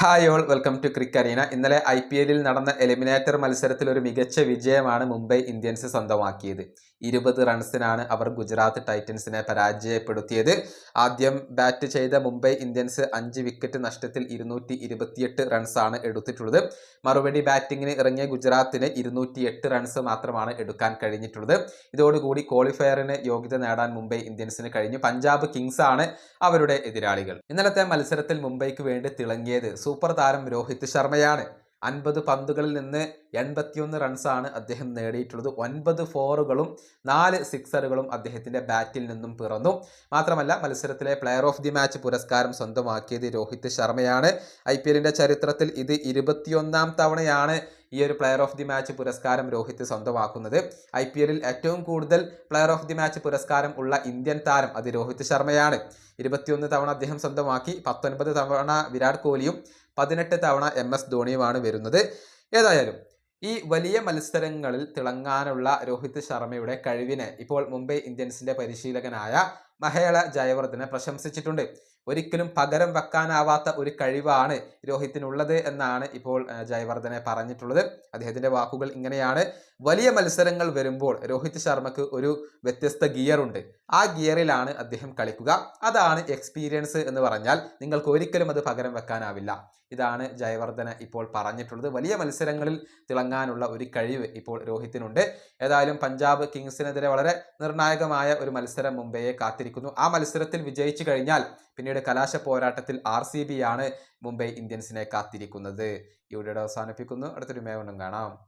Hi all welcome to Crick Arena. ഇന്നലെ I P എല്ലിൽ നടന്ന എലിമിനേറ്റർ മത്സരത്തിൽ ഒരു മികച്ച വിജയമാണ് മുംബൈ ഇന്ത്യൻസ് സ്വന്തമാക്കിയത്. ഇരുപത് റൺസിനാണ് അവർ ഗുജറാത്ത് ടൈറ്റൻസിനെ പരാജയപ്പെടുത്തിയത്. ആദ്യം ബാറ്റ് ചെയ്ത മുംബൈ ഇന്ത്യൻസ് അഞ്ച് വിക്കറ്റ് നഷ്ടത്തിൽ ഇരുന്നൂറ്റി ഇരുപത്തിയെട്ട് റൺസാണ് എടുത്തിട്ടുള്ളത്. മറുപടി ബാറ്റിങ്ങിന് ഇറങ്ങിയ ഗുജറാത്തിന് ഇരുന്നൂറ്റി എട്ട് റൺസ് മാത്രമാണ് എടുക്കാൻ കഴിഞ്ഞിട്ടുള്ളത്. ഇതോടുകൂടി ക്വാളിഫയറിന് യോഗ്യത നേടാൻ മുംബൈ ഇന്ത്യൻസിന് കഴിഞ്ഞു. പഞ്ചാബ് കിങ്സ് ആണ് അവരുടെ എതിരാളികൾ. ഇന്നലത്തെ മത്സരത്തിൽ മുംബൈക്ക് വേണ്ടി തിളങ്ങിയത് സൂപ്പർ താരം രോഹിത് ശർമ്മയാണ്. അൻപത് പന്തുകളിൽ നിന്ന് എൺപത്തിയൊന്ന് റൺസാണ് അദ്ദേഹം നേടിയിട്ടുള്ളത്. ഒൻപത് ഫോറുകളും നാല് സിക്സറുകളും അദ്ദേഹത്തിന്റെ ബാറ്റിൽ നിന്നും പിറന്നു. മാത്രമല്ല മത്സരത്തിലെ പ്ലെയർ ഓഫ് ദി മാച്ച് പുരസ്കാരം സ്വന്തമാക്കിയത് രോഹിത് ശർമ്മയാണ്. ഐ ചരിത്രത്തിൽ ഇത് ഇരുപത്തിയൊന്നാം തവണയാണ് ഈ ഒരു പ്ലെയർ ഓഫ് ദി മാച്ച് പുരസ്കാരം രോഹിത് സ്വന്തമാക്കുന്നത്. ഐ പി എല്ലിൽ ഏറ്റവും കൂടുതൽ പ്ലെയർ ഓഫ് ദി മാച്ച് പുരസ്കാരം ഉള്ള ഇന്ത്യൻ താരം അത് രോഹിത് ശർമ്മയാണ്. ഇരുപത്തിയൊന്ന് തവണ അദ്ദേഹം സ്വന്തമാക്കി പത്തൊൻപത് തവണ വിരാട് കോഹ്ലിയും പതിനെട്ട് തവണ എം എസ് ധോണിയുമാണ് വരുന്നത്. ഏതായാലും ഈ വലിയ മത്സരങ്ങളിൽ തിളങ്ങാനുള്ള രോഹിത് ശർമ്മയുടെ കഴിവിനെ ഇപ്പോൾ മുംബൈ ഇന്ത്യൻസിന്റെ പരിശീലകനായ മഹേള ജയവർദ്ധനെ പ്രശംസിച്ചിട്ടുണ്ട്. ഒരിക്കലും പകരം വെക്കാനാവാത്ത ഒരു കഴിവാണ് രോഹിത്തിനുള്ളത് എന്നാണ് ഇപ്പോൾ ജയവർദ്ധനെ പറഞ്ഞിട്ടുള്ളത്. അദ്ദേഹത്തിന്റെ വാക്കുകൾ ഇങ്ങനെയാണ്. വലിയ മത്സരങ്ങൾ വരുമ്പോൾ രോഹിത് ശർമ്മക്ക് ഒരു വ്യത്യസ്ത ഗിയർ ഉണ്ട്. ആ ഗിയറിലാണ് അദ്ദേഹം കളിക്കുക. അതാണ് എക്സ്പീരിയൻസ് എന്ന് പറഞ്ഞാൽ നിങ്ങൾക്ക് ഒരിക്കലും അത് പകരം വെക്കാനാവില്ല. ഇതാണ് ജയവർദ്ധന ഇപ്പോൾ പറഞ്ഞിട്ടുള്ളത്. വലിയ മത്സരങ്ങളിൽ തിളങ്ങാനുള്ള ഒരു കഴിവ് ഇപ്പോൾ രോഹിത്തിനുണ്ട്. ഏതായാലും പഞ്ചാബ് കിങ്സിനെതിരെ വളരെ നിർണായകമായ ഒരു മത്സരം മുംബൈയെ കാത്തിരിക്കുന്നു ആ മത്സരത്തിൽ വിജയിച്ചു കഴിഞ്ഞാൽ പിന്നീട് കലാശ പോരാട്ടത്തിൽ ആർ സി ബി ആണ് മുംബൈ ഇന്ത്യൻസിനെ കാത്തിരിക്കുന്നത്. ഇവിടെ അവസാനിപ്പിക്കുന്നു. അടുത്തൊരു മേവണ്ണം കാണാം.